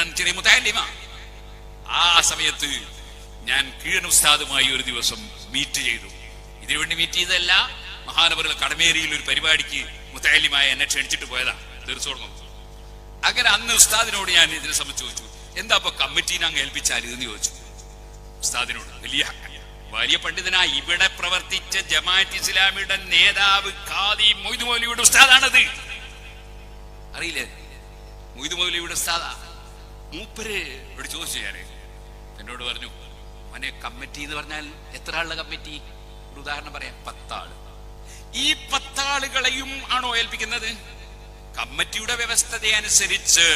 അന്ന് ചെറിയ മുത്താലിമ ആ സമയത്ത് ഞാൻ കീഴൻ ഉസ്താദുമായി ഒരു ദിവസം മീറ്റ് ചെയ്തു. ഇതിനുവേണ്ടി മീറ്റ് ചെയ്തതല്ല മഹാനവറുകൾ കടമേരിയിൽ ഒരു പരിപാടിക്ക് മുത്താലിമായ എന്നെ ക്ഷണിച്ചിട്ട് പോയതാ തീർച്ചയായിട്ടും അങ്ങനെ അന്ന് ഉസ്താദിനോട് ഞാൻ ഇതിനെ സംബന്ധിച്ച് ചോദിച്ചു എന്താ അപ്പൊ കമ്മിറ്റീനെ അങ്ങ് ഏൽപ്പിച്ചാൽ ഇതെന്ന് ചോദിച്ചു. ഉസ്താദിനോട് വലിയ വലിയ പണ്ഡിതനാ ഇവിടെ പ്രവർത്തിച്ച ജമാഅത്ത് ഇസ്ലാമിയുടെ നേതാവ് ഖാദി മൊയ്തു മൗലിയുടെ ഉസ്താദാണത്. അറിയില്ലേ? മൊയ്തു മൗലിയുടെ ഉസ്താദാ. മൂപ്പര് ഇവിടെ ചോദിച്ചു ഞാൻ എന്നോട് പറഞ്ഞു മോനെ കമ്മിറ്റി എന്ന് പറഞ്ഞാൽ എത്ര ആളുടെ കമ്മിറ്റി? ഒരു ഉദാഹരണം പറയാം പത്താൾ. ഈ പത്താളുകളെയും ആണോ ഏൽപ്പിക്കുന്നത്? കമ്മിറ്റിയുടെ വ്യവസ്ഥതയനുസരിച്ച്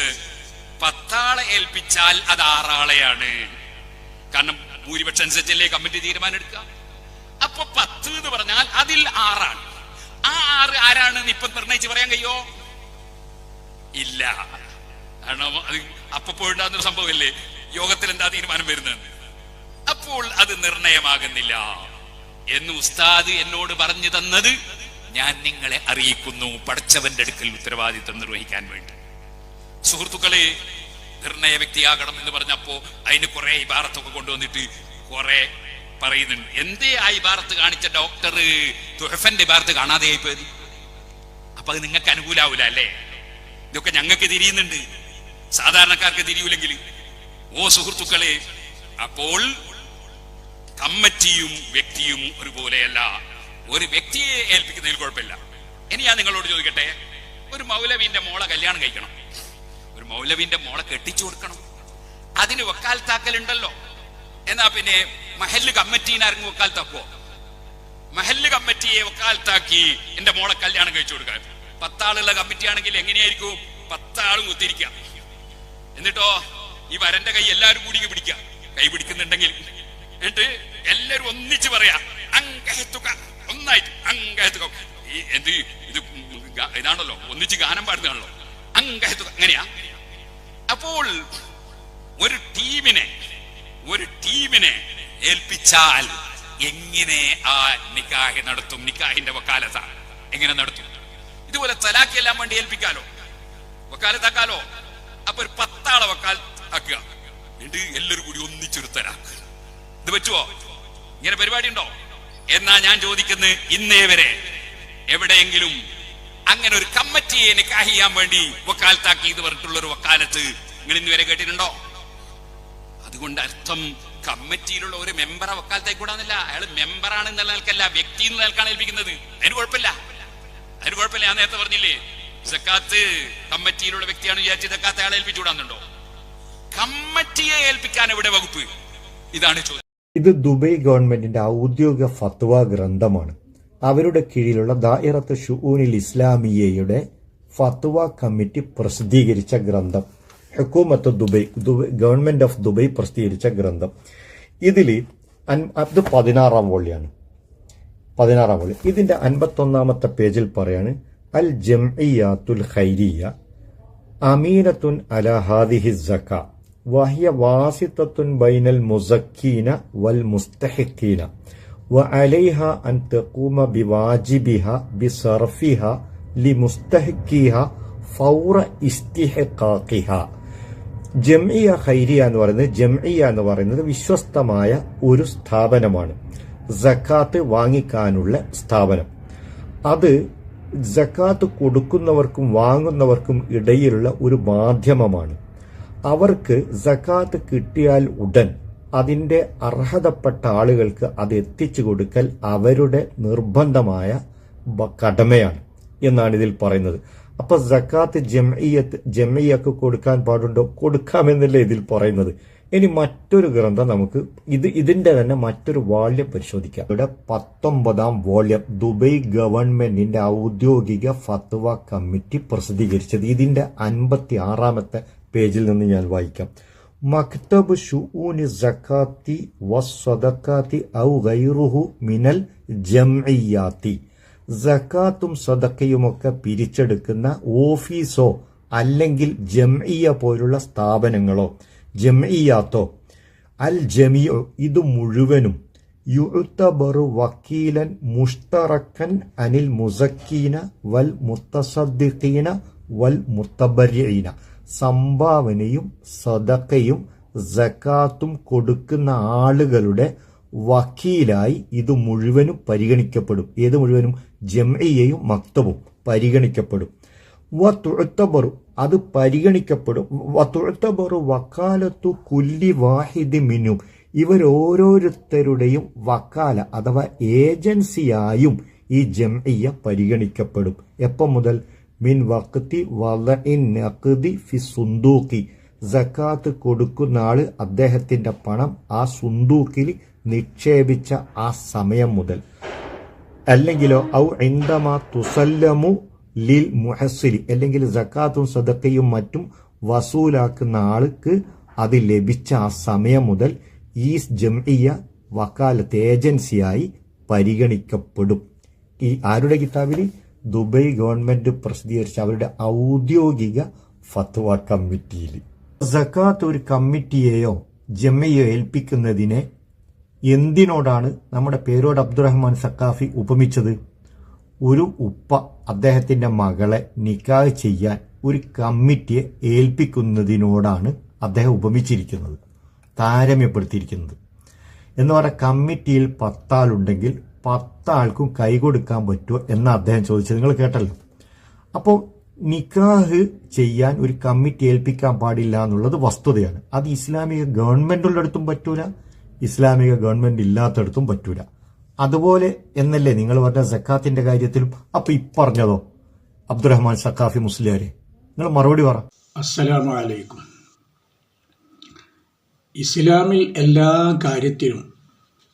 പത്താളെ ഏൽപ്പിച്ചാൽ അത് ആറാളെയാണ്. കാരണം ഭൂരിപക്ഷം അനുസരിച്ചല്ലേ കമ്മിറ്റി തീരുമാനം എടുക്കുക അപ്പൊ പത്ത് എന്ന് പറഞ്ഞാൽ അതിൽ ആറാണ്. ആ ആറ് ആരാണെന്ന് ഇപ്പൊ നിർണയിച്ച് പറയാൻ കഴിയോ? ഇല്ല. കാരണം അത് അപ്പോഴുണ്ടാകുന്ന സംഭവമില്ലേ? യോഗത്തിൽ എന്താ തീരുമാനം വരുന്നത്? അപ്പോൾ അത് നിർണയമാകുന്നില്ല. എന്ന് ഉസ്താദ് എന്നോട് പറഞ്ഞു തന്നത് ഞാൻ നിങ്ങളെ അറിയിക്കുന്നു. പഠിച്ചവന്റെ അടുക്കൽ ഉത്തരവാദിത്വം നിർവഹിക്കാൻ വേണ്ടി. സുഹൃത്തുക്കളെ നിർണയ വ്യക്തിയാകണം എന്ന് പറഞ്ഞപ്പോ അതിന് കുറെ ഇബാറത്തൊക്കെ കൊണ്ടുവന്നിട്ട് കുറെ പറയുന്നുണ്ട്. എന്തേ ആ ഇബാറത്ത് കാണിച്ച ഡോക്ടർ? തുഹഫന്റെ ഇബാറത്ത് കാണാതെ ആയിപ്പോയത് അപ്പൊ അത് നിങ്ങൾക്ക് അനുകൂലാവൂല അല്ലേ? ഇതൊക്കെ ഞങ്ങൾക്ക് തിരിയുന്നുണ്ട്. സാധാരണക്കാർക്ക് തിരിയൂലെങ്കിൽ ഓ സുഹൃത്തുക്കളെ അപ്പോൾ കമ്മിറ്റിയും വ്യക്തിയും ഒരുപോലെയല്ല. ഒരു വ്യക്തിയെ ഏൽപ്പിക്കുന്നതിൽ കുഴപ്പമില്ല. ഇനി ഞാൻ നിങ്ങളോട് ചോദിക്കട്ടെ ഒരു മൗലവിന്റെ മോളെ കല്യാണം കഴിക്കണം. ഒരു മൗലവിന്റെ മോളെ കെട്ടിച്ചു കൊടുക്കണം. അതിന് വക്കാൽത്താക്കലുണ്ടല്ലോ. എന്നാ പിന്നെ മഹല്ല് കമ്മിറ്റീനെ ആരെങ്കിലും വക്കാലത്താക്കുവോ മഹല്ല് കമ്മിറ്റിയെ വക്കാൽത്താക്കി എന്റെ മോളെ കല്യാണം കഴിച്ചു കൊടുക്കാൻ. പത്താളുള്ള കമ്മിറ്റി ആണെങ്കിൽ എങ്ങനെയായിരിക്കും? പത്താളും കുത്തിരിക്കാം എന്നിട്ടോ ഈ വരന്റെ കൈ എല്ലാവരും കൂടി പിടിക്കുക കൈ പിടിക്കുന്നുണ്ടെങ്കിൽ എന്നിട്ട് എല്ലാരും ഒന്നിച്ച് പറയാ അങ്കഹത്തുക. ഒന്നായിട്ട് അങ്കഹത്തുക. ഈ എന്ത് ഇത് ഇതാണല്ലോ ഒന്നിച്ച് ഗാനം പാടുന്നതാണല്ലോ. അങ്കഹത്തുക. അങ്ങനെയാ. അപ്പോൾ ഒരു ടീമിനെ ഒരു ടീമിനെ ഏൽപ്പിച്ചാൽ എങ്ങനെ ആ നിക്കാഹി നടത്തും? നിക്കാഹിന്റെ വക്കാലത്ത. എങ്ങനെ നടത്തും? ഇതുപോലെ തലാഖ് എല്ലാം വേണ്ടി ഏൽപ്പിക്കാലോ? വക്കാലത്താക്കാലോ? അപ്പൊ ഒരു പത്താളെ വക്കാൽ ആക്കുക. എന്നിട്ട് എല്ലാവരും കൂടി ഒന്നിച്ചൊരു തലാഖ് ഇത് പറ്റുമോ ഇങ്ങനെ പരിപാടി ഉണ്ടോ എന്നാ ഞാൻ ചോദിക്കുന്നത് ഇന്നേ വരെ എവിടെയെങ്കിലും അങ്ങനെ ഒരു കമ്മിറ്റിയെ നിക്കാഹ് ചെയ്യാൻ വേണ്ടി വക്കാലത്താക്കി ഇത് പറഞ്ഞിട്ടുള്ള ഒരു വക്കാലത്ത് നിങ്ങൾ ഇന്ന് വരെ കേട്ടിട്ടുണ്ടോ? അതുകൊണ്ട് അർത്ഥം കമ്മിറ്റിയിലുള്ള ഒരു മെമ്പറെ വക്കാലത്തേക്ക് കൂടാന്നില്ല. അയാൾ മെമ്പറാണ് എന്നുള്ള നിലക്കല്ല വ്യക്തി എന്ന നിലക്കാണ് ഏൽപ്പിക്കുന്നത്. അതിന് കുഴപ്പമില്ല. അതിന് കുഴപ്പമില്ല. ഞാൻ നേരത്തെ പറഞ്ഞില്ലേ? സക്കാത്ത് കമ്മിറ്റിയിലുള്ള വ്യക്തിയാണ് വിചാരിച്ച് സക്കാത്ത് അയാളെ ഏൽപ്പിച്ചുകൂടാന്നുണ്ടോ കമ്മിറ്റിയെ ഏൽപ്പിക്കാൻ എവിടെ വകുപ്പ്? ഇതാണ് ചോദ്യം. ഇത് ദുബൈ ഗവൺമെന്റിന്റെ ഔദ്യോഗിക ഫത്വ ഗ്രന്ഥമാണ്. അവരുടെ കീഴിലുള്ള ദായിറത്ത് ഷുഊനിൽ ഇസ്ലാമിയയുടെ ഫത്വ കമ്മിറ്റി പ്രസിദ്ധീകരിച്ച ഗ്രന്ഥം. ഹെക്കൂമത്ത് Dubai Dubai government of Dubai പ്രസിദ്ധീകരിച്ച ഗ്രന്ഥം. ഇതിൽ അത് പതിനാറാം വോളിയാണ് പതിനാറാം വോളി ഇതിന്റെ അൻപത്തൊന്നാമത്തെ പേജിൽ പറയാണ് അൽ ജംഇയാത്തുൽ ഖൈരിയ അമീനത്തുൻ അല ഹാദിഹി സക്ക വഹിയ വാസിത്തത്തുൻ ബൈനൽ മുസക്കീന വൽ മുസ്തഹിഖീന وعليها أن تقوم بواجبها بصرفها لمستحقيها فور استحقاقها ജംഇയ ഖൈരിയ എന്ന് പറയുന്നത് ജംഇയ എന്ന് പറയുന്നത് വിശ്വസ്തമായ ഒരു സ്ഥാപനമാണ് സക്കാത്ത് വാങ്ങിക്കാനുള്ള സ്ഥാപനം അത് സക്കാത്ത് കൊടുക്കുന്നവർക്കും വാങ്ങുന്നവർക്കും ഇടയിലുള്ള ഒരു മാധ്യമമാണ്. അവർക്ക് ജക്കാത്ത് കിട്ടിയാൽ ഉടൻ അതിന്റെ അർഹതപ്പെട്ട ആളുകൾക്ക് അത് എത്തിച്ചു കൊടുക്കൽ അവരുടെ നിർബന്ധമായ കടമയാണ് എന്നാണ് ഇതിൽ പറയുന്നത്. അപ്പോൾ ജക്കാത്ത് ജംഇയത്ത് ജംഇയക്ക് കൊടുക്കാൻ പാടുണ്ടോ? കൊടുക്കാമെന്നല്ലേ ഇതിൽ പറയുന്നത്. ഇനി മറ്റൊരു ഗ്രന്ഥം നമുക്ക് ഇത് ഇതിന്റെ തന്നെ മറ്റൊരു വാല്യം പരിശോധിക്കാം. ഇവിടെ പത്തൊമ്പതാം വോള്യം ദുബൈ ഗവൺമെന്റിന്റെ ഔദ്യോഗിക ഫത്വ കമ്മിറ്റി പ്രസിദ്ധീകരിച്ചത്. ഇതിന്റെ അൻപത്തി ആറാമത്തെ പേജിൽ നിന്ന് ഞാൻ വായിക്കാം. മക്തബ് ഷുഊനി സക്കാത്തി വസ്വദക്കാത്തി ഔ ഗൈറുഹു മിനൽ ജംഇയാത്തി സക്കാത്തും സദക്കയുമൊക്കെ പിരിച്ചെടുക്കുന്ന ഓഫീസോ അല്ലെങ്കിൽ ജംഇയ പോലുള്ള സ്ഥാപനങ്ങളോ ജംഇയാത്തോ. അൽ ജമിയോ ഇത് മുഴുവനും. യുഴുത്തബറു വക്കീലൻ മുഷ്തറക്കൻ അനിൽ മുസക്കീന വൽ മുത്തസദ്ദിഖീന വൽ മുത്തബരീന സംഭാവനയും സദക്കയും ജക്കാത്തും കൊടുക്കുന്ന ആളുകളുടെ വക്കീലായി ഇത് മുഴുവനും പരിഗണിക്കപ്പെടും. ഏത് മുഴുവനും? ജംഇയയും മക്തബും പരിഗണിക്കപ്പെടും. വത്തുഴത്തബറു അത് പരിഗണിക്കപ്പെടും. വത്തുഴുത്തബറു വക്കാലത്തു കുല്ലി വാഹിദി മിനും. ഇവരോരോരുത്തരുടെയും വക്കാല അഥവാ ഏജൻസിയായും ഈ ജംഇയ പരിഗണിക്കപ്പെടും. എപ്പം മുതൽ? മിൻ വക്തി വലഇൻ ഫി സുന്തൂക്കി സക്കാത്ത് കൊടുക്കുന്ന ആൾ അദ്ദേഹത്തിന്റെ പണം ആ സുന്തൂക്കിൽ നിക്ഷേപിച്ച ആ സമയം മുതൽ. അല്ലെങ്കിലോ ഔ ഇന്ദമാ തുസല്ലമു ലിൽ മുഹസ്സിലി അല്ലെങ്കിൽ സക്കാത്തും സദക്കയും മറ്റും വസൂലാക്കുന്ന ആൾക്ക് അത് ലഭിച്ച ആ സമയം മുതൽ ഈ ജംഇയ വക്കാലത്ത് ഏജൻസിയായി പരിഗണിക്കപ്പെടും. ഈ ആരുടെ കിതാബിൽ? ദുബൈ ഗവൺമെന്റ് പ്രസിദ്ധീകരിച്ച അവരുടെ ഔദ്യോഗിക ഫത്വ കമ്മിറ്റിയിൽ. സക്കാത്ത് ഒരു കമ്മിറ്റിയെയോ ജമ്മയോ ഏൽപ്പിക്കുന്നതിനെ എന്തിനോടാണ് നമ്മുടെ പേരോട് അബ്ദുറഹ്മാൻ സക്കാഫി ഉപമിച്ചത്? ഒരു ഉപ്പ അദ്ദേഹത്തിന്റെ മകളെ നിക്കാഹ് ചെയ്യാൻ ഒരു കമ്മിറ്റിയെ ഏൽപ്പിക്കുന്നതിനോടാണ് അദ്ദേഹം ഉപമിച്ചിരിക്കുന്നത് താരമ്യപ്പെടുത്തിയിരിക്കുന്നത്. എന്ന് പറഞ്ഞാൽ കമ്മിറ്റിയിൽ പത്താളുണ്ടെങ്കിൽ പത്താൾക്കും കൈ കൊടുക്കാൻ പറ്റുമോ എന്ന് അദ്ദേഹം ചോദിച്ചത്. നിങ്ങൾ കേട്ടല്ലോ. അപ്പോൾ നിക്കാഹ് ചെയ്യാൻ ഒരു കമ്മിറ്റി ഏൽപ്പിക്കാൻ പാടില്ല എന്നുള്ളത് വസ്തുതയാണ്. അത് ഇസ്ലാമിക ഗവൺമെന്റുള്ളിടത്തും പറ്റൂല ഇസ്ലാമിക ഗവൺമെന്റ് ഇല്ലാത്തടത്തും പറ്റൂല. അതുപോലെ എന്നല്ലേ നിങ്ങൾ പറഞ്ഞ സക്കാത്തിന്റെ കാര്യത്തിലും? അപ്പൊ ഇപ്പറഞ്ഞതോ അബ്ദുറഹ്മാൻ സക്കാഫി മുസ്ലിയാരെ നിങ്ങൾ മറുപടി പറ. അസ്സലാമു അലൈക്കും ഇസ്ലാമിൽ എല്ലാ കാര്യത്തിലും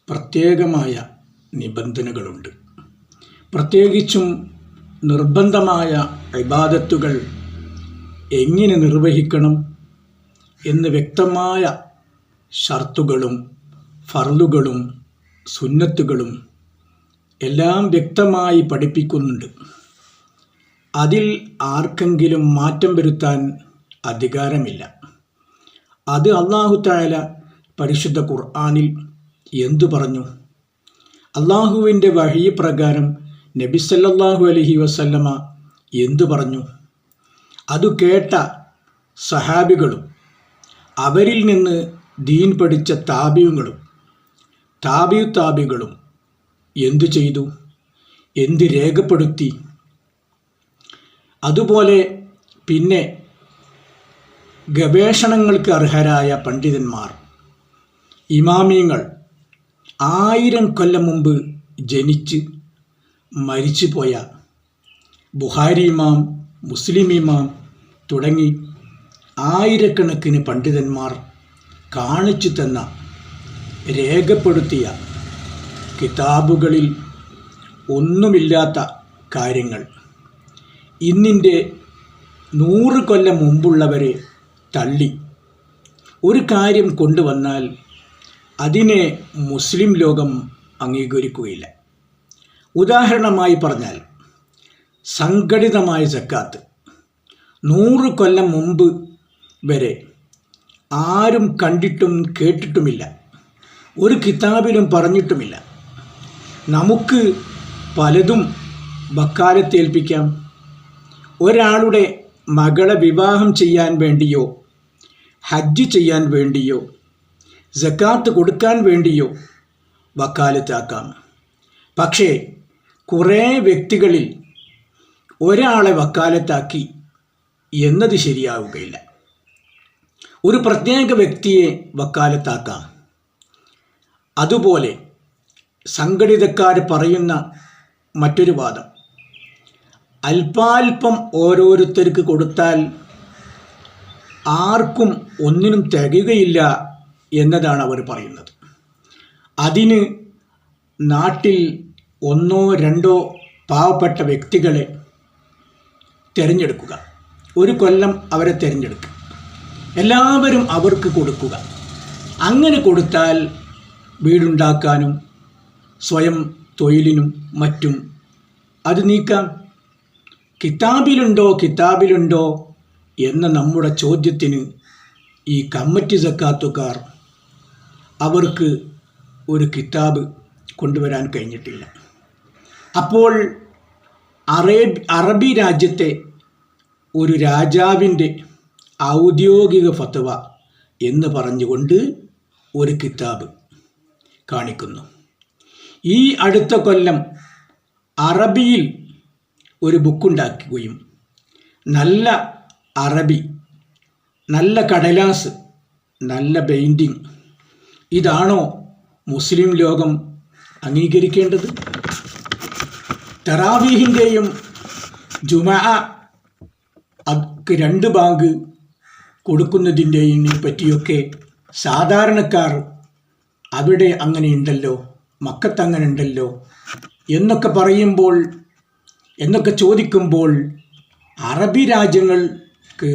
പ്രത്യേകമായ നിബന്ധനകളുണ്ട്. പ്രത്യേകിച്ചും നിർബന്ധമായ ഇബാദത്തുകൾ എങ്ങനെ നിർവഹിക്കണം എന്ന് വ്യക്തമായ ഷർത്തുകളും ഫർലുകളും സുന്നത്തുകളും എല്ലാം വ്യക്തമായി പഠിപ്പിക്കുന്നുണ്ട്. അതിൽ ആർക്കെങ്കിലും മാറ്റം വരുത്താൻ അധികാരമില്ല. അത് അള്ളാഹുത്തായാല പരിശുദ്ധ ഖുർആാനിൽ എന്തു പറഞ്ഞു? അള്ളാഹുവിന്റെ വഴി പ്രകാരം നബിസല്ലാഹു അലഹി വസല്ലമ എന്തു പറഞ്ഞു? അത് കേട്ട സഹാബികളും അവരിൽ നിന്ന് ദീൻ പഠിച്ച താബിയുങ്ങളും താബിയു താബികളും എന്തു ചെയ്തു? എന്ത് രേഖപ്പെടുത്തി? അതുപോലെ പിന്നെ ഗവേഷണങ്ങൾക്ക് അർഹരായ പണ്ഡിതന്മാർ ഇമാമിയങ്ങൾ ആയിരം കൊല്ലം മുമ്പ് ജനിച്ച് മരിച്ചുപോയ ബുഹാരി ഇമാം മുസ്ലിം ഇമാം തുടങ്ങി ആയിരക്കണക്കിന് പണ്ഡിതന്മാർ കാണിച്ചു തന്ന രേഖപ്പെടുത്തിയ കിതാബുകളിൽ ഒന്നുമില്ലാത്ത കാര്യങ്ങൾ. ഇന്നിന്റെ നൂറ് കൊല്ലം മുമ്പുള്ളവരെ തള്ളി. ഒരു കാര്യം കൊണ്ടുവന്നാൽ അതിനെ മുസ്ലിം ലോകം അംഗീകരിക്കുകയില്ല. ഉദാഹരണമായി പറഞ്ഞാൽ സംഘടിതമായ ജക്കാത്ത് നൂറ് കൊല്ലം മുമ്പ് വരെ ആരും കണ്ടിട്ടും കേട്ടിട്ടുമില്ല. ഒരു കിതാബിലും പറഞ്ഞിട്ടുമില്ല. നമുക്ക് പലതും വക്കാലത്തേൽപ്പിക്കാം ഒരാളുടെ മകളെ വിവാഹം ചെയ്യാൻ വേണ്ടിയോ ഹജ്ജ് ചെയ്യാൻ വേണ്ടിയോ ജക്കാത്ത് കൊടുക്കാൻ വേണ്ടിയോ വക്കാലത്താക്കാം. പക്ഷേ കുറേ വ്യക്തികളിൽ ഒരാളെ വക്കാലത്താക്കി എന്നത് ശരിയാവുകയില്ല. ഒരു പ്രത്യേക വ്യക്തിയെ വക്കാലത്താക്കാം. അതുപോലെ സംഘടിതക്കാർ പറയുന്ന മറ്റൊരു വാദം. അല്പാൽപം ഓരോരുത്തർക്ക് കൊടുത്താൽ ആർക്കും ഒന്നിനും തികയുകയില്ല എന്നതാണ് അവർ പറയുന്നത്. അതിന് നാട്ടിൽ ഒന്നോ രണ്ടോ പാവപ്പെട്ട വ്യക്തികളെ തിരഞ്ഞെടുക്കുക. ഒരു കൊല്ലം അവരെ തിരഞ്ഞെടുക്കുക. എല്ലാവരും അവർക്ക് കൊടുക്കുക. അങ്ങനെ കൊടുത്താൽ വീടുണ്ടാക്കാനും സ്വയം തൊഴിലിനും മറ്റും. അത് നീക്കാം കിതാബിലുണ്ടോ കിതാബിലുണ്ടോ എന്ന നമ്മുടെ ചോദ്യത്തിന് ഈ കമ്മിറ്റി സക്കാത്തുകാർ അവർക്ക് ഒരു കിതാബ് കൊണ്ടുവരാൻ കഴിഞ്ഞിട്ടില്ല. അപ്പോൾ അറേബ് അറബി രാജ്യത്തെ ഒരു രാജാവിന്റെ ഔദ്യോഗിക ഫത്വ എന്ന് പറഞ്ഞുകൊണ്ട് ഒരു കിതാബ് കാണിക്കുന്നു. ഈ അടുത്ത കൊല്ലം അറബിയിൽ ഒരു ബുക്കുണ്ടാക്കുകയും നല്ല അറബി നല്ല കടലാസ് നല്ല പെയിന്റിങ് ഇതാണോ മുസ്ലിം ലോകം അംഗീകരിക്കേണ്ടത്? തറാവീഹിന്റെയും അക്ക് രണ്ട് ബാങ്ക് കൊടുക്കുന്നതിന്റെയും പറ്റിയൊക്കെ സാധാരണക്കാർ അവിടെ അങ്ങനെയുണ്ടല്ലോ മക്കത്ത് അങ്ങനെ ഉണ്ടല്ലോ എന്നൊക്കെ പറയുമ്പോൾ എന്നൊക്കെ ചോദിക്കുമ്പോൾ അറബി രാജ്യങ്ങൾക്ക്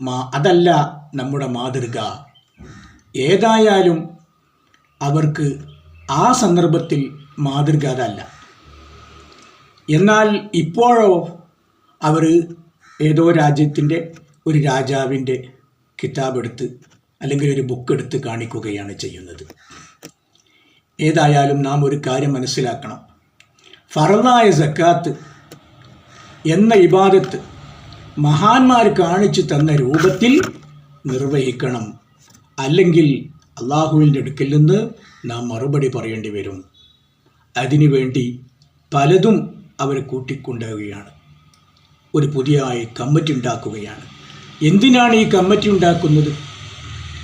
മാ അതല്ല നമ്മുടെ മാതൃക. ഏതായാലും അവർക്ക് ആ സന്ദർഭത്തിൽ മാതൃക അതല്ല. എന്നാൽ ഇപ്പോഴോ അവർ ഏതോ രാജ്യത്തിന്റെ ഒരു രാജാവിന്റെ കിതാബെടുത്ത് അല്ലെങ്കിൽ ഒരു ബുക്ക് എടുത്ത് കാണിക്കുകയാണ് ചെയ്യുന്നത്. ഏതായാലും നാം ഒരു കാര്യം മനസ്സിലാക്കണം. ഫറലായ സക്കാത്ത് എന്ന ഇബാദത്ത് മഹാന്മാർ കാണിച്ചു തന്ന രൂപത്തിൽ നിർവഹിക്കണം. അല്ലെങ്കിൽ അള്ളാഹുവിന്റെ അടുക്കിൽ നിന്ന് നാം മറുപടി പറയേണ്ടി വരും. അതിനുവേണ്ടി പലതും അവർ കൂട്ടിക്കൊണ്ടുവരികയാണ്. ഒരു പുതിയ കമ്മിറ്റി ഉണ്ടാക്കുകയാണ്. എന്തിനാണ് ഈ കമ്മിറ്റി ഉണ്ടാക്കുന്നത്?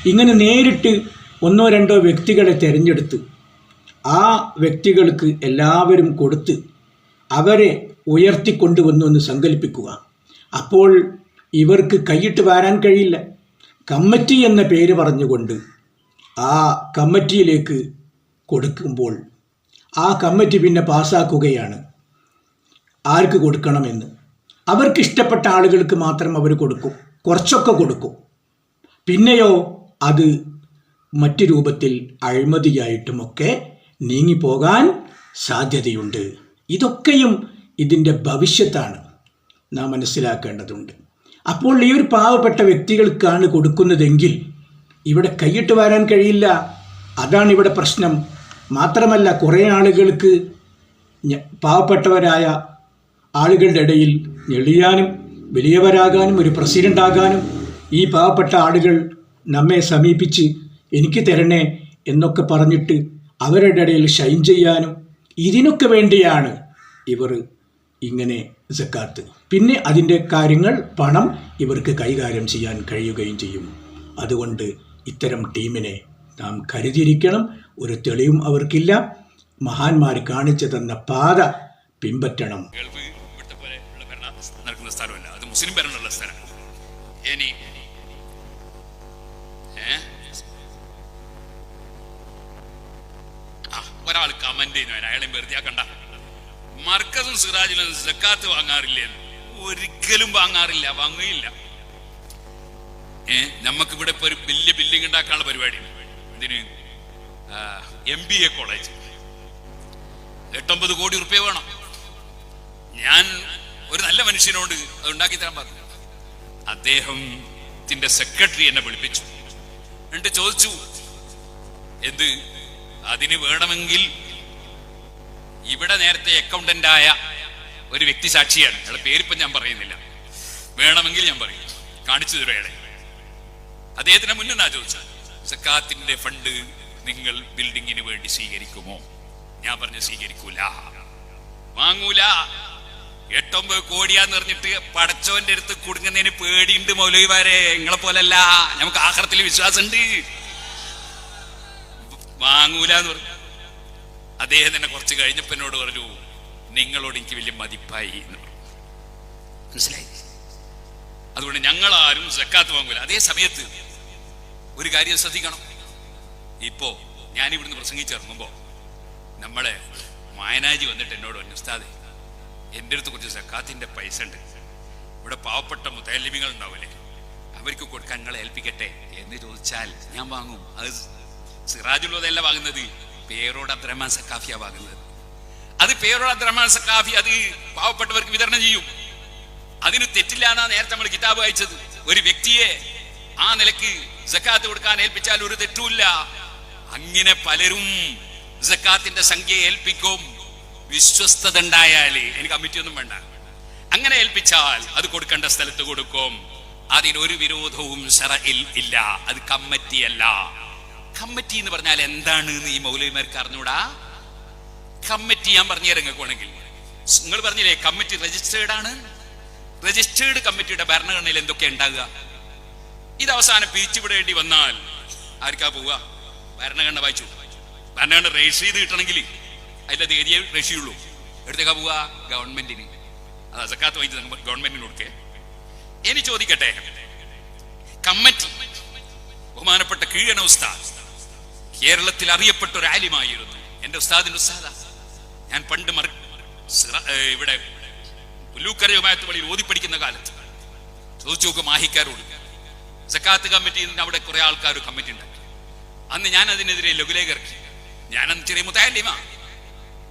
ഇങ്ങനെ നേരിട്ട് ഒന്നോ രണ്ടോ വ്യക്തികളെ തിരഞ്ഞെടുത്ത് ആ വ്യക്തികൾക്ക് എല്ലാവരും കൊടുത്ത് അവരെ ഉയർത്തിക്കൊണ്ടുവന്നു എന്ന് സങ്കല്പിക്കുക. അപ്പോൾ ഇവർക്ക് കൈയിട്ട് വാരാൻ കഴിയില്ല. കമ്മിറ്റി എന്ന പേര് പറഞ്ഞുകൊണ്ട് ആ കമ്മിറ്റിയിലേക്ക് കൊടുക്കുമ്പോൾ ആ കമ്മിറ്റി പിന്നെ പാസ്സാക്കുകയാണ്. ആർക്ക് കൊടുക്കണമെന്ന്? അവർക്ക് ഇഷ്ടപ്പെട്ട ആളുകൾക്ക് മാത്രം അവർ കൊടുക്കും. കുറച്ചൊക്കെ കൊടുക്കും. പിന്നെയോ അത് മറ്റു രൂപത്തിൽ അഴിമതിയായിട്ടുമൊക്കെ നീങ്ങിപ്പോകാൻ സാധ്യതയുണ്ട്. ഇതൊക്കെയും ഇതിന്റെ ഭവിഷ്യത്താണ് നാം മനസ്സിലാക്കേണ്ടതുണ്ട്. അപ്പോൾ ഈ ഒരു പാവപ്പെട്ട വ്യക്തികൾക്കാണ് കൊടുക്കുന്നതെങ്കിൽ ഇവിടെ കൈയിട്ട് വരാൻ കഴിയില്ല. അതാണ് ഇവിടെ പ്രശ്നം. മാത്രമല്ല കുറേ ആളുകൾക്ക് പാവപ്പെട്ടവരായ ആളുകളുടെ ഇടയിൽ ഞെളിയാനും വലിയവരാകാനും ഒരു പ്രസിഡന്റ് ആകാനും ഈ പാവപ്പെട്ട ആളുകൾ നമ്മെ സമീപിച്ച് എനിക്ക് തരണേ എന്നൊക്കെ പറഞ്ഞിട്ട് അവരുടെ ഇടയിൽ ഷൈൻ ചെയ്യാനും ഇതിനൊക്കെ വേണ്ടിയാണ് ഇവർ ഇങ്ങനെ സക്കാത്ത്. പിന്നെ അതിന്റെ കാര്യങ്ങൾ പണം ഇവർക്ക് കൈകാര്യം ചെയ്യാൻ കഴിയുകയും ചെയ്യും. അതുകൊണ്ട് ഇത്തരം ടീമിനെ നാം കരുതിയിരിക്കണം. ഒരു തെളിവും അവർക്കില്ല. മഹാന്മാർ കാണിച്ചു തന്ന പാത പിൻപറ്റണം. സ്ഥലമല്ല. അത് മുസ്ലിം ഒരാൾ കമന്റ് ചെയ്യുന്നു. അയാളെയും വെറുതെ കണ്ട. മർക്കസും സിറാജിലും ജക്കാത്ത് വാങ്ങാറില്ലേ? ഒരിക്കലും വാങ്ങാറില്ല വാങ്ങുകയില്ല. ഏ നമുക്ക് ഇവിടെ ഇപ്പൊ ഒരു വലിയ ബിൽഡിംഗ് ഉണ്ടാക്കാനുള്ള പരിപാടി. ഇതിന് എം ബി എ കോളേജ് എട്ടൊമ്പത് കോടി റുപ്യ വേണം. ഞാൻ ഒരു നല്ല മനുഷ്യനോട് അത് ഉണ്ടാക്കി തരാൻ പറഞ്ഞു. അദ്ദേഹത്തിന്റെ സെക്രട്ടറി എന്നെ വിളിപ്പിച്ചു. എന്നിട്ട് ചോദിച്ചു എന്ത്? അതിന് വേണമെങ്കിൽ ഇവിടെ നേരത്തെ അക്കൗണ്ടന്റായ ഒരു വ്യക്തി സാക്ഷിയാണ്. അയാളെ പേരിപ്പം ഞാൻ പറയുന്നില്ല. വേണമെങ്കിൽ ഞാൻ പറയും. കാണിച്ചു തരും അയാളെ. അദ്ദേഹത്തിന് മുന്നേ ഞാൻ ചോദിച്ചത് സക്കാത്തിന്റെ ഫണ്ട് നിങ്ങൾ ബിൽഡിങ്ങിന് വേണ്ടി സ്വീകരിക്കുമോ? ഞാൻ പറഞ്ഞു സ്വീകരിക്കൂല. വാങ്ങൂല. എട്ടൊമ്പത് കോടിയാന്ന് പറഞ്ഞിട്ട് പടച്ചോന്റെ അടുത്ത് കുടുങ്ങുന്നതിന് പേടിയുണ്ട് മൗലവിമാരെ നിങ്ങളെ പോലല്ല നമുക്ക് ആഹ്റത്തിൽ വിശ്വാസമുണ്ട്. വാങ്ങൂല എന്ന് പറഞ്ഞു. അദ്ദേഹം തന്നെ കുറച്ച് കഴിഞ്ഞപ്പോ എന്നോട് പറഞ്ഞു നിങ്ങളോട് എനിക്ക് വലിയ മതിപ്പായി എന്ന് പറഞ്ഞു. മനസ്സിലായി? അതുകൊണ്ട് ഞങ്ങൾ ആരും സക്കാത്ത് വാങ്ങൂല. അതേ സമയത്ത് ഒരു കാര്യം ശ്രദ്ധിക്കണം. ഇപ്പോ ഞാൻ ഇവിടുന്ന് പ്രസംഗിച്ചിറങ്ങുമ്പോ നമ്മളെ മായനാജി വന്നിട്ട് എന്നോട് പറഞ്ഞു ഉസ്താദെ എന്റെ അടുത്ത് കുറച്ച് സക്കാത്തിന്റെ പൈസ ഉണ്ട്. ഇവിടെ പാവപ്പെട്ട മുതലിമികൾ ഉണ്ടാവില്ലേ അവർക്ക് കൊടുക്കാൻ നിങ്ങളെ ഏൽപ്പിക്കട്ടെ? എന്ന് ചോദിച്ചാൽ ഞാൻ വാങ്ങും. അത് സിറാജുള്ളതല്ല വാങ്ങുന്നത്. പേരോട് അബ്ദുറഹ്മാൻ സക്കാഫിയ വാങ്ങുന്നത്. അത് പേരോട് അബ്ദുറഹ്മാൻ സക്കാഫി അത് പാവപ്പെട്ടവർക്ക് വിതരണം ചെയ്യും. അതിന് തെറ്റില്ല എന്നാ നേരത്തെ നമ്മൾ കിതാബ് വായിച്ചത്. ഒരു വ്യക്തിയെ ആ നിലയ്ക്ക് സക്കാത്ത് കൊടുക്കാൻ ഏൽപ്പിച്ചാൽ ഒരു തെറ്റുമില്ല. അങ്ങനെ പലരും സക്കാത്തിന്റെ സംഖ്യ ഏൽപ്പിക്കും. വിശ്വസ്തത ഉണ്ടായാൽ എനിക്ക് കമ്മിറ്റി ഒന്നും വേണ്ട. അങ്ങനെ ഏൽപ്പിച്ചാൽ അത് കൊടുക്കേണ്ട സ്ഥലത്ത് കൊടുക്കും. അതിനൊരു വിരോധവും ഇല്ല. അത് കമ്മിറ്റിയല്ല. കമ്മിറ്റി എന്ന് പറഞ്ഞാൽ എന്താണ് എന്ന് ഈ മൗലവിമാർക്ക് അറിഞ്ഞൂടാ? കമ്മിറ്റി ഞാൻ പറഞ്ഞു വേണമെങ്കിൽ. നിങ്ങൾ പറഞ്ഞില്ലേ കമ്മിറ്റി രജിസ്റ്റേർഡ് ആണ്? രജിസ്റ്റേർഡ് കമ്മിറ്റിയുടെ ഭരണഘടനയിൽ എന്തൊക്കെ ഉണ്ടാകുക? ഇത് അവസാനം പിരിച്ചുവിടേണ്ടി വന്നാൽ ആർക്കാ പോവുക? ഭരണഘടന വായിച്ചു. ഭരണഘടന രജിസ്റ്റർ ചെയ്ത് കിട്ടണമെങ്കിൽ അതിന്റെ തീയതിയെ രക്ഷിയുള്ളൂ എടുത്തേക്കാ പോവുക? ഗവൺമെന്റിന്. അത് അസക്കാത്ത വൈദ്യുതി ഗവൺമെന്റിന് കൊടുക്കേ. ഇനി ചോദിക്കട്ടെ. കമ്മിറ്റി. ബഹുമാനപ്പെട്ട കീഴണ ഉസ്താദ് കേരളത്തിൽ അറിയപ്പെട്ട ഒരു ആലിമായിരുന്നു. എന്റെ ഉസ്താദിന്റെ ഉസ്താദ. ഞാൻ പണ്ട് മറി- ഇവിടെ പുല്ലൂക്കരയുമായത്ത് വഴിയിൽ ഓതി പഠിക്കുന്ന കാലത്ത് ചോദിച്ചു നോക്കും മാഹിക്കാരോട് സക്കാത്ത് കമ്മിറ്റിയിൽ നിന്ന് അവിടെ കുറെ ആൾക്കാർ കമ്മിറ്റി ഉണ്ടാക്കി. അന്ന് ഞാൻ അതിനെതിരെ ലഘുലേഖ ഇറക്കി. ഞാനന്ന് ചെറിയ മുത്താലിമ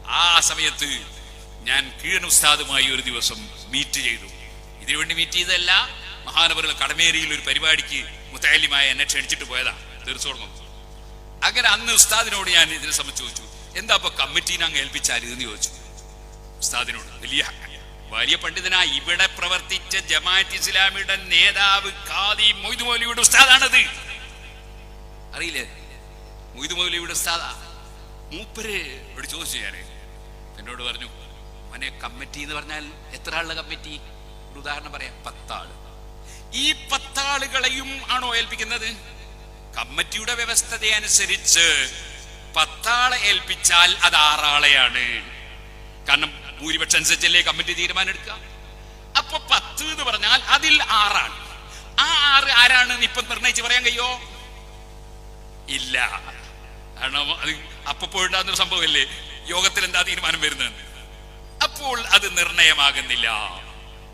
ആ സമയത്ത് ഞാൻ കീഴൻ ഉസ്താദുമായി ഒരു ദിവസം മീറ്റ് ചെയ്തു. ഇതിനുവേണ്ടി മീറ്റ് ചെയ്തതല്ല മഹാനവറുകൾ കടമേരിയിൽ ഒരു പരിപാടിക്ക് മുത്തായാലിമായ എന്നെ ക്ഷണിച്ചിട്ട് പോയതാ. തീർച്ചയായിട്ടും. അങ്ങനെ അന്ന് ഉസ്താദിനോട് ഞാൻ ഇതിനെ സംബന്ധിച്ച് ചോദിച്ചു എന്താ ഇപ്പൊ കമ്മിറ്റീനെ അങ്ങ് ഏൽപ്പിച്ചാൽ? എന്ന് ചോദിച്ചു. ഉസ്താദിനോട് വലിയ വലിയ പണ്ഡിതനാ ഇവിടെ പ്രവർത്തിച്ച ജമാഅത്ത് ഇസ്ലാമിയുടെ നേതാവ് ഖാദി മൊയ്തു മൗലിയുടെ ഉസ്താദാണത്. അറിയില്ലേ? മൊയ്തു മൗലിയുടെ ഉസ്താദാ. മൂപ്പര് ഇവിടെ ചോദിച്ചു ഞാൻ. എന്നോട് പറഞ്ഞു മനെ കമ്മിറ്റി എന്ന് പറഞ്ഞാൽ എത്ര ആളുടെ കമ്മിറ്റി? ഒരു ഉദാഹരണം പറയാം പത്താൾ. ഈ പത്താളുകളെയും ആണോ ഏൽപ്പിക്കുന്നത്? കമ്മിറ്റിയുടെ വ്യവസ്ഥതയനുസരിച്ച് പത്താളെ ഏൽപ്പിച്ചാൽ അത് ആറാളെയാണ്. കാരണം ഭൂരിപക്ഷം അനുസരിച്ചല്ലേ കമ്മിറ്റി തീരുമാനം എടുക്കുക അപ്പൊ പത്ത് എന്ന് പറഞ്ഞാൽ അതിൽ ആറാണ്. ആ ആറ് ആരാണ് ഇപ്പൊ നിർണയിച്ച് പറയാൻ കഴിയോ? ഇല്ല. കാരണം അത് അപ്പൊ അപ്പോഴുണ്ടാകുന്ന സംഭവമല്ലേ? യോഗത്തിൽ എന്താ തീരുമാനം വരുന്നത്? അപ്പോൾ അത് നിർണയമാകുന്നില്ല.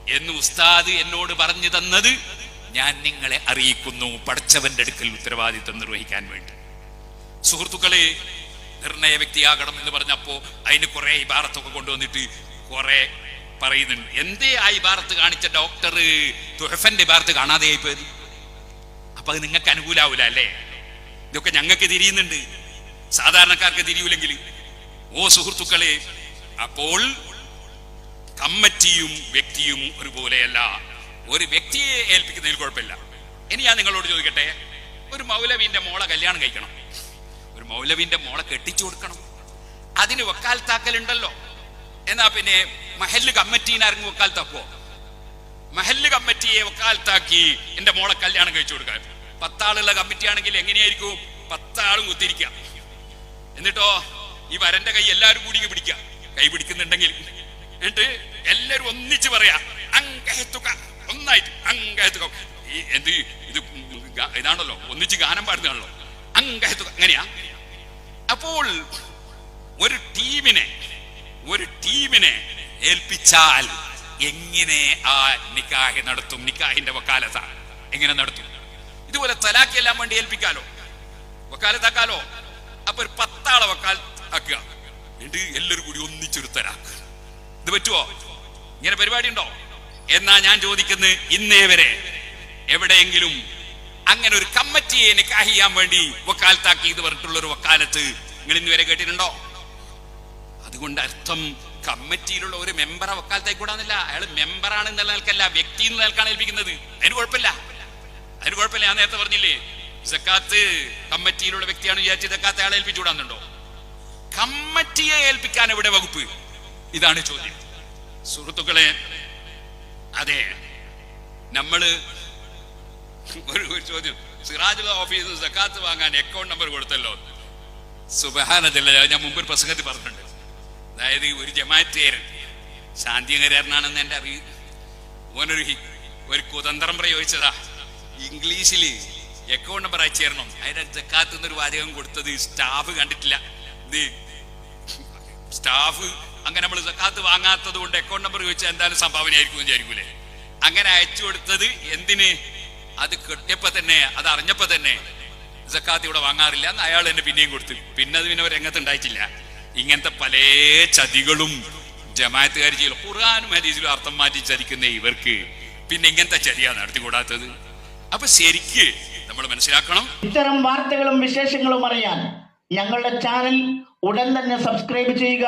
എന്ന് ഉസ്താദ് എന്നോട് പറഞ്ഞു തന്നത് ഞാൻ നിങ്ങളെ അറിയിക്കുന്നു. പഠിച്ചവന്റെ അടുക്കൽ ഉത്തരവാദിത്വം നിർവഹിക്കാൻ വേണ്ടി. സുഹൃത്തുക്കളെ നിർണയ വ്യക്തിയാകണം എന്ന് പറഞ്ഞപ്പോ അതിന് കുറെ ഇബാറത്തൊക്കെ കൊണ്ടുവന്നിട്ട് കുറെ പറയുന്നുണ്ട്. എന്തേ ആ ഇബാറത്ത് കാണിച്ച ഡോക്ടർ തുഹഫന്റെ ഇബാറത്ത് കാണാതെ ആയിപ്പോയത് അപ്പൊ അത് നിങ്ങൾക്ക് അനുകൂലാവൂല അല്ലേ? ഇതൊക്കെ ഞങ്ങൾക്ക് തിരിയുന്നുണ്ട്. സാധാരണക്കാർക്ക് തിരിയൂലെങ്കിൽ ഓ സുഹൃത്തുക്കളെ അപ്പോൾ കമ്മിറ്റിയും വ്യക്തിയും ഒരുപോലെയല്ല. ഒരു വ്യക്തിയെ ഏൽപ്പിക്കുന്നതിൽ കുഴപ്പമില്ല. ഇനി ഞാൻ നിങ്ങളോട് ചോദിക്കട്ടെ ഒരു മൗലവിന്റെ മോളെ കല്യാണം കഴിക്കണം. ഒരു മൗലവിന്റെ മോളെ കെട്ടിച്ചു കൊടുക്കണം. അതിന് വക്കാലത്താക്കലുണ്ടല്ലോ എന്നാ പിന്നെ മഹല്ല് കമ്മിറ്റീനെ വക്കാൽ വക്കാലത്താക്കുവോ മഹല്ല് കമ്മിറ്റിയെ താക്കി എന്റെ മോളെ കല്യാണം കഴിച്ചു കൊടുക്കാൻ പത്താളുള്ള കമ്മിറ്റി ആണെങ്കിൽ എങ്ങനെയായിരിക്കും? പത്താളും കുത്തിരിക്ക എന്നിട്ടോ ഈ വരന്റെ കൈ എല്ലാരും കൂടി പിടിക്കുക. കൈ പിടിക്കുന്നുണ്ടെങ്കിൽ. എന്നിട്ട് എല്ലാരും ഒന്നിച്ച് പറയാ ഒന്നായിട്ട് അങ്കയത്തുക എന്ത് ഇത് ഇതാണല്ലോ. ഒന്നിച്ച് ഗാനം പാടുന്നതാണല്ലോ. അങ്കയത്തുക അങ്ങനെയാ? അപ്പോൾ ഒരു ടീമിനെ ഒരു ടീമിനെ ഏൽപ്പിച്ചാൽ എങ്ങനെ ആ നിക്കാഹ് നടത്തും? നിക്കാഹിന്റെ വക്കാലത്ത. എങ്ങനെ നടത്തും? ഇതുപോലെ തലാഖ് എല്ലാം വേണ്ടി ഏൽപ്പിക്കാലോ? വക്കാലത്താക്കാലോ? അപ്പൊ ഒരു പത്താളെ വക്കാൽ ആക്കുക. എന്നിട്ട് എല്ലാവരും കൂടി ഒന്നിച്ചൊരു തലാഖ്. ഇത് പറ്റുമോ ഇങ്ങനെ പരിപാടി ഉണ്ടോ എന്നാ ഞാൻ ചോദിക്കുന്നത് ഇന്നേ വരെ. എവിടെയെങ്കിലും അങ്ങനെ ഒരു കമ്മിറ്റിയെ നിക്കാഹ് ചെയ്യാൻ വേണ്ടി വക്കാലത്താക്കി ഇത് പറഞ്ഞിട്ടുള്ള ഒരു വക്കാലത്ത് നിങ്ങൾ ഇന്ന് വരെ കേട്ടിട്ടുണ്ടോ? അതുകൊണ്ട് അർത്ഥം കമ്മിറ്റിയിലുള്ള ഒരു മെമ്പറെ വക്കാലത്തായി കൂടാന്നില്ല അയാൾ മെമ്പറാണ് എന്നുള്ള നിലക്കല്ല വ്യക്തി എന്ന നിലക്കാണ് ഏൽപ്പിക്കുന്നത്. അതിന് കുഴപ്പമില്ല. അതിന് കുഴപ്പമില്ല. ഞാൻ നേരത്തെ പറഞ്ഞില്ലേ സക്കാത്ത് കമ്മിറ്റിയിലുള്ള വ്യക്തിയാണ് വിചാരിച്ച് സക്കാത്ത് അയാളെ ഏൽപ്പിച്ചുകൂടാന്നുണ്ടോ കമ്മിറ്റിയെ ഏൽപ്പിക്കാൻ എവിടെ വകുപ്പ്? ഇതാണ് ചോദ്യം. സുഹൃത്തുക്കളെ അതെ. നമ്മൾ ഒരു ചോദ്യം. സിറാജുള്ള ഓഫീസിൽ സക്കാത്ത് വാങ്ങാൻ അക്കൗണ്ട് നമ്പർ കൊടുത്തല്ലോ. സുബഹാനതല്ല ഞാൻ മുമ്പ് പ്രസംഗത്തിൽ പറഞ്ഞിട്ടുണ്ട്. അതായത് ഒരു ജമാറ്റേരൻ ശാന്തികരാരനാണെന്ന് എന്റെ അറിവ്. ഓനൊരു ഒരു കുതന്ത്രം പ്രയോഗിച്ചതാ. ഇംഗ്ലീഷിൽ അക്കൗണ്ട് നമ്പർ അയച്ചു തരണം. അതിന്റെ ജക്കാത്ത് എന്നൊരു വാചകം കൊടുത്തത് സ്റ്റാഫ് കണ്ടിട്ടില്ല. സ്റ്റാഫ് അങ്ങനെ നമ്മൾ സക്കാത്ത് വാങ്ങാത്തത് കൊണ്ട് അക്കൗണ്ട് നമ്പർ ചോദിച്ചാൽ എന്തായാലും സംഭാവന ആയിരിക്കും വിചാരിക്കൂലേ? അങ്ങനെ അയച്ചു കൊടുത്തത് എന്തിന്? അത് കിട്ടിയപ്പോ തന്നെ അത് അറിഞ്ഞപ്പോ തന്നെ. സക്കാത്ത് ഇവിടെ വാങ്ങാറില്ല എന്ന് അയാൾ എന്നെ പിന്നെയും കൊടുത്തു. പിന്നെ അത് പിന്നെ രംഗത്ത് ഉണ്ടായിട്ടില്ല. ഇങ്ങനത്തെ പല ചതികളും ജമാഅത്തുകാർ ചെയ്യും ഖുർആാനും ഹരീസിലും അർത്ഥം മാറ്റി ചതിക്കുന്ന ഇവർക്ക് പിന്നെ ഇങ്ങനത്തെ ചതിയാ നടത്തിക്കൂടാത്തത്. അപ്പൊ ശരിക്ക് നമ്മൾ മനസ്സിലാക്കണം. ഇത്തരം വാർത്തകളും വിശേഷങ്ങളും അറിയാൻ ഞങ്ങളുടെ ചാനൽ ഉടൻ തന്നെ സബ്സ്ക്രൈബ് ചെയ്യുക.